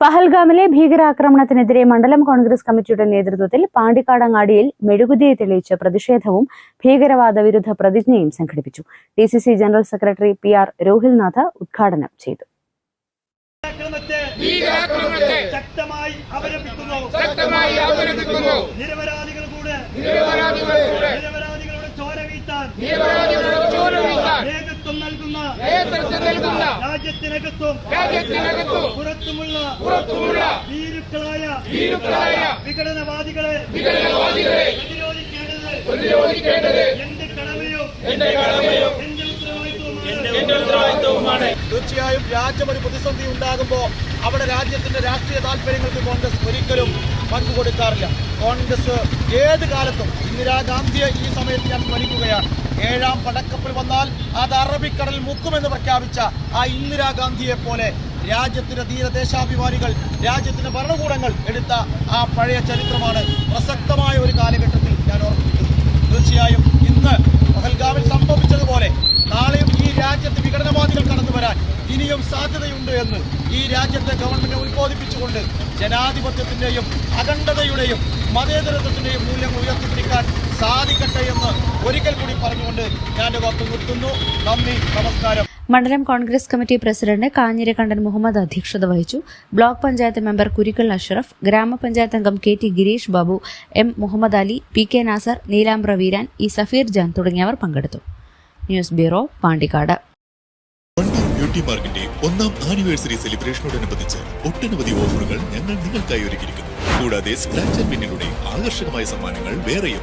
പഹൽഗാമിലെ ഭീകരാക്രമണത്തിനെതിരെ മണ്ഡലം കോൺഗ്രസ് കമ്മിറ്റിയുടെ നേതൃത്വത്തിൽ പാണ്ടിക്കാടങ്ങാടിയിൽ മെഴുകുതിരി തെളിയിച്ച് പ്രതിഷേധവും ഭീകരവാദ വിരുദ്ധ പ്രതിജ്ഞയും സംഘടിപ്പിച്ചു. D C C general secretary P R Rohilnath ഉദ്ഘാടനം ചെയ്തു. ശക്തമായി അവലംബിക്കുന്നു. ശക്തമായി അവലംബിക്കുന്നു. നിരപരാധികൾ കൂടെ നിരപരാധികളുടെ ചോര വീഴ്ത്താൻ നിരപരാധികളുടെ ചോര വീഴ്ത്താൻ നേതൃത്വം നൽകുന്ന നേതൃത്വം നൽകുന്ന രാജ്യത്തിനകത്തും രാജ്യത്തിനകത്തും പുറത്തുമുള്ള പുറത്തുമുള്ള ഭീരുക്കളായ ഭീരുക്കളായ വിഘടനവാദികളെ വിഘടനവാദികളെ പ്രതിരോധിക്കേണ്ടത് പ്രതിരോധിക്കേണ്ടത് എന്റെ കടമയും എന്റെ കടമയും എന്റെ ഉത്തരവാദിത്വവുമാണ്. എന്റെ ഉത്തരവാദിത്വവുമാണ്. തീർച്ചയായും രാജ്യം ഒരു പ്രതിസന്ധി ഉണ്ടാകുമ്പോൾ അവിടെ രാജ്യത്തിന്റെ രാഷ്ട്രീയ താല്പര്യങ്ങൾക്ക് കോൺഗ്രസ് ഒരിക്കലും പങ്കു കൊടുക്കാറില്ല. കോൺഗ്രസ് ഏത് കാലത്തും ഇന്ദിരാഗാന്ധിയെ ഈ സമയത്ത് ഞാൻ സ്മരിക്കുകയാണ്. ഏഴാം പടക്കപ്പൽ വന്നാൽ അത് അറബിക്കടൽ മുക്കുമെന്ന് പ്രഖ്യാപിച്ച ആ ഇന്ദിരാഗാന്ധിയെ പോലെ രാജ്യത്തിന്റെ ധീരദേശാഭിമാനികൾ രാജ്യത്തിന്റെ ഭരണകൂടങ്ങൾ എടുത്ത ആ പഴയ ചരിത്രമാണ് പ്രസക്തമായ ഒരു കാലഘട്ടത്തിൽ ഞാൻ ഓർമ്മിപ്പിക്കുന്നു തീർച്ചയായും ഇന്ന് പഹൽഗാമിൽ സംഭവിച്ചതുപോലെ നാളെയും ഈ രാജ്യത്ത് വിഘടനവാദികൾ കടന്നു വരാൻ ഇനിയും സാധ്യതയുണ്ട് എന്ന് ഈ രാജ്യത്തെ ഗവൺമെന്റ് ഉത്ബോധിപ്പിച്ചുകൊണ്ട് ജനാധിപത്യത്തിന്റെയും അഖണ്ഡതയുടെയും മതേതരത്വത്തിന്റെയും മൂല്യങ്ങൾ ഉയർത്തിപ്പിടിക്കാൻ സാധിക്കട്ടെ എന്ന് ഒരിക്കൽ കൂടി പറഞ്ഞുകൊണ്ട് ഞാൻ വാക്ക് നിർത്തുന്നു. നന്ദി നമസ്കാരം. മണ്ഡലം കോൺഗ്രസ് കമ്മിറ്റി പ്രസിഡന്റ് കാഞ്ഞിരക്കണ്ടൻ മുഹമ്മദ് അധ്യക്ഷത വഹിച്ചു. ബ്ലോക്ക് പഞ്ചായത്ത് മെമ്പർ കുരിക്കൽ അഷ്റഫ് ഗ്രാമപഞ്ചായത്ത് അംഗം K T Girish Babu M Muhammad Ali P K Nasar Neelam Veeran E Safeer Jan തുടങ്ങിയവർ പങ്കെടുത്തു. News bureau Pandikkad. ബ്യൂട്ടി പാർക്കിന്റെ ഒന്നാം ആനിവേഴ്സറി സെലിബ്രേഷനോടനുബന്ധിച്ച് ഒട്ടനവധി ഓഫറുകൾ ഞങ്ങൾ നിങ്ങൾക്കായി ഒരുക്കിയിരിക്കുന്നു. കൂടാതെ സ്ക്രാച്ച് ആൻഡ് വിന്നിലൂടെ ആകർഷകമായ സമ്മാനങ്ങൾ വേറെയും